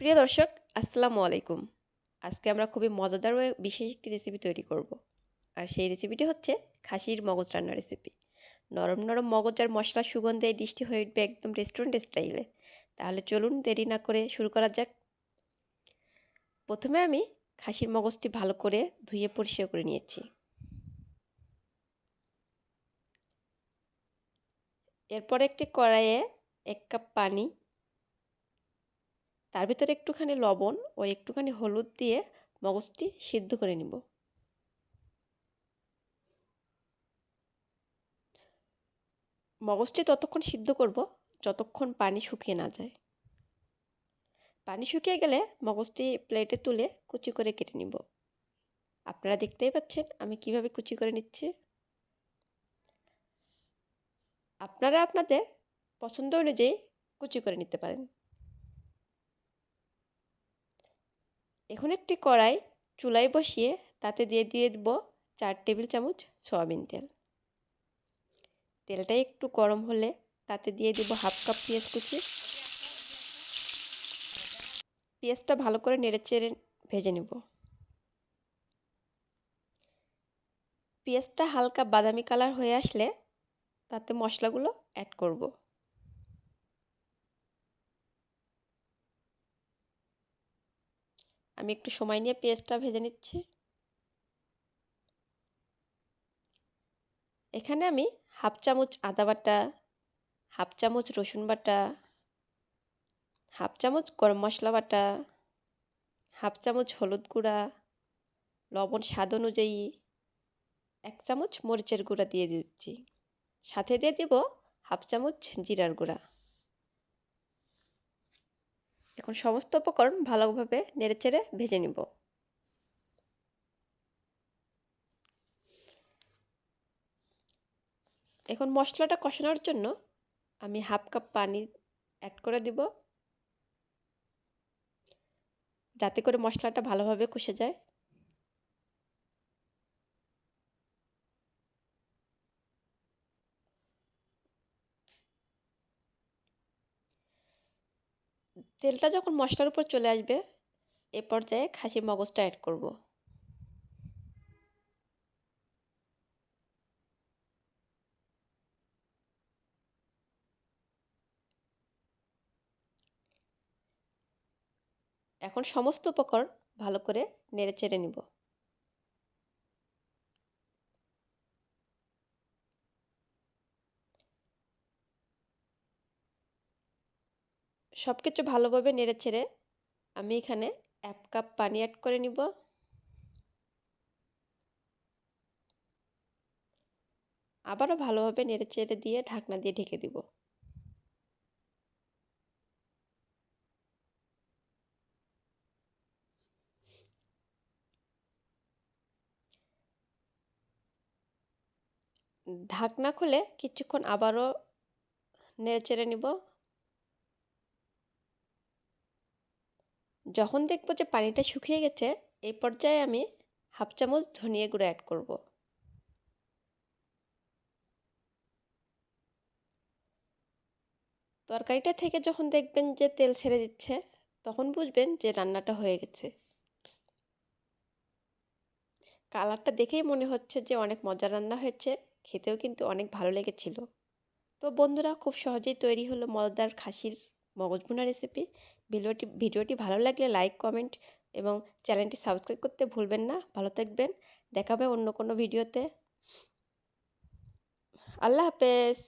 প্রিয় দর্শক, আসসালামু আলাইকুম। আজকে আমরা খুবই মজাদার ও বিশেষ একটি রেসিপি তৈরি করব। আর সেই রেসিপিটি হচ্ছে খাসির মগজ রান্নার রেসিপি নরম নরম মগজ আর মশলার সুগন্ধে এই ডিশটি হয়ে উঠবে একদম রেস্টুরেন্ট স্টাইলে তাহলে চলুন দেরি না করে শুরু করা যাক। প্রথমে আমি খাসির মগজটি ভালো করে ধুয়ে পরিষ্কার করে নিয়েছি। এরপর একটি কড়াইয়ে এক কাপ পানি তার ভিতরে একটুখানি লবণ ও একটুখানি হলুদ দিয়ে মগজটি সিদ্ধ করে নিব। মগজটি ততক্ষণ সিদ্ধ করব যতক্ষণ পানি শুকিয়ে না যায়। পানি শুকিয়ে গেলে মগজটি প্লেটে তুলে কুচি করে কেটে নিব। আপনারা দেখতেই পাচ্ছেন আমি কীভাবে কুচি করে নিচ্ছি। আপনারা আপনাদের পছন্দ অনুযায়ী কুচি করে নিতে পারেন। এখন একটি কড়াই চুলায় বসিয়ে তাতে দিয়ে দিয়ে দেব চার টেবিল চামচ সয়াবিন তেল। তেলটা একটু গরম হলে তাতে দিয়ে দেব হাফ কাপ পেঁয়াজ কুচি। পেঁয়াজটা ভালো করে নেড়ে চেড়ে ভেজে নেব। পেঁয়াজটা হালকা বাদামি কালার হয়ে আসলে তাতে মশলাগুলো অ্যাড করব। আমি একটু সময় নিয়ে পেঁয়াজটা ভেজে নিচ্ছি। এখানে আমি হাফ চামচ আদা বাটা, হাফ চামচ রসুন বাটা, হাফ চামচ গরম মশলা বাটা, হাফ চামচ হলুদ গুঁড়া, লবণ স্বাদ অনুযায়ী এক চামচ মরিচের গুঁড়া দিয়ে দিচ্ছি। সাথে দিয়ে দিব হাফ চামচ জিরার গুঁড়া। এখন সমস্ত উপকরণ ভালোভাবে নেড়েচেড়ে ভেজে নিব। এখন মশলাটা কষানোর জন্য আমি হাফ কাপ পানি অ্যাড করে দিব। যাতে করে মশলাটা ভালোভাবে কষে যায়। তেলটা যখন মশলার উপর চলে আসবে, এ পর্যায়ে খাসির মগজটা অ্যাড করব। এখন সমস্ত উপকরণ ভালো করে নেড়ে চেড়ে নিব। সব কিছু ভালোভাবে নেড়ে ছেড়ে আমি এখানে এক কাপ পানি অ্যাড করে নিব। আবারও ভালোভাবে নেড়ে চেড়ে দিয়ে ঢাকনা দিয়ে ঢেকে দিব। ঢাকনা খুলে কিছুক্ষণ আবারও নেড়ে চেড়ে নিব। যখন দেখব যে পানিটা শুকিয়ে গেছে, এই পর্যায়ে আমি হাফ চামচ ধনিয়া গুঁড়ো অ্যাড করব। তরকারিটা থেকে যখন দেখবেন যে তেল ছেড়ে দিচ্ছে, তখন বুঝবেন যে রান্নাটা হয়ে গেছে। কালারটা দেখেই মনে হচ্ছে যে অনেক মজার রান্না হয়েছে, খেতেও কিন্তু অনেক ভালো লেগেছিল। তো বন্ধুরা, খুব সহজেই তৈরি হলো মজাদার খাসির মগজ ভুনা রেসিপি ভিডিওটি ভিডিওটি ভালো লাগলে লাইক কমেন্ট এবং চ্যানেলটি সাবস্ক্রাইব করতে ভুলবেন না। ভালো থাকবেন। দেখাবে অন্য কোনো ভিডিওতে আল্লাহ হাফেজ।